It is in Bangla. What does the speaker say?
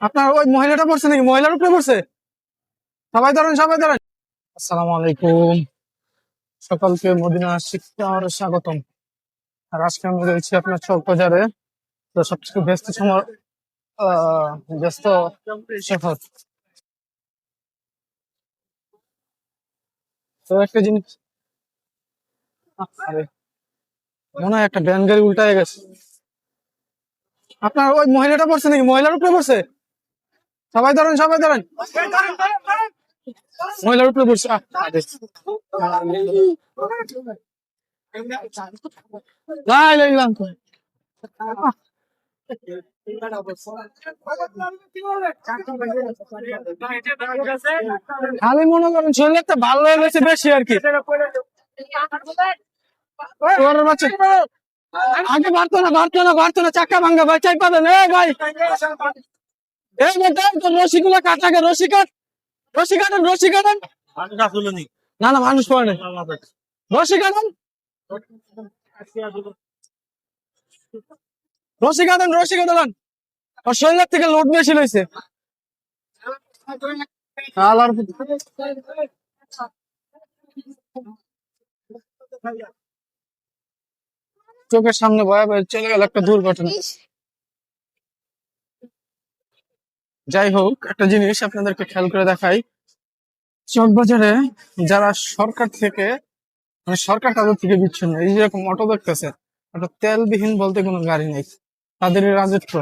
আপনার ওই মহিলাটা পড়ছে নাকি? মহিলার উপরে পড়ছে? সবাই ধরেন সবাই ধরেন। আসসালামু আলাইকুম। সকলকে মদিনা শিক্ষার স্বাগতম। আর আজকে আমি রয়েছি আপনার চক বাজারে তো সবচেয়ে ব্যস্ত সময় ব্যস্ত তো একটা জিনিস, আরে, মনে হয় একটা ভ্যান গাড়ি উল্টায় গেছে। আপনার ওই মহিলাটা পড়ছে নাকি? মহিলার উপরে পড়ছে? সবাই ধরেন সবাই ধরেন। মহিলার উপরে ইল্লাল্লাহ। খালি মনে করেন শরীর একটা ভালো হয়ে গেছে বেশি আর কি। আগে বাড়তো না বাড়তো না বাড়তো না, চাকা ভাঙ্গা ভাই চাই পাবেন ভাই। এই মেয়েটা তো রসিগুলো কাটাকে রসি কাট কাটেন রসি কাটেন না? না। মানুষ পড়ে কাটেন কাটেন রসি কাটেন ওর শরীরের থেকে লোড বেশি লইছে। চোখের সামনে ভয়া ভয় চলে গেল একটা দুর্ঘটনা। যাই হোক, একটা জিনিস আপনাদেরকে খেয়াল করে দেখাই। চকবাজারে যারা সরকার থেকে মানে সরকার তাদের থেকে বিচ্ছিন্ন। এই যেরকম অটো দেখতেছে একটা তেলবিহীন বলতে কোনো গাড়ি নেই। তাদের রাজত্ব।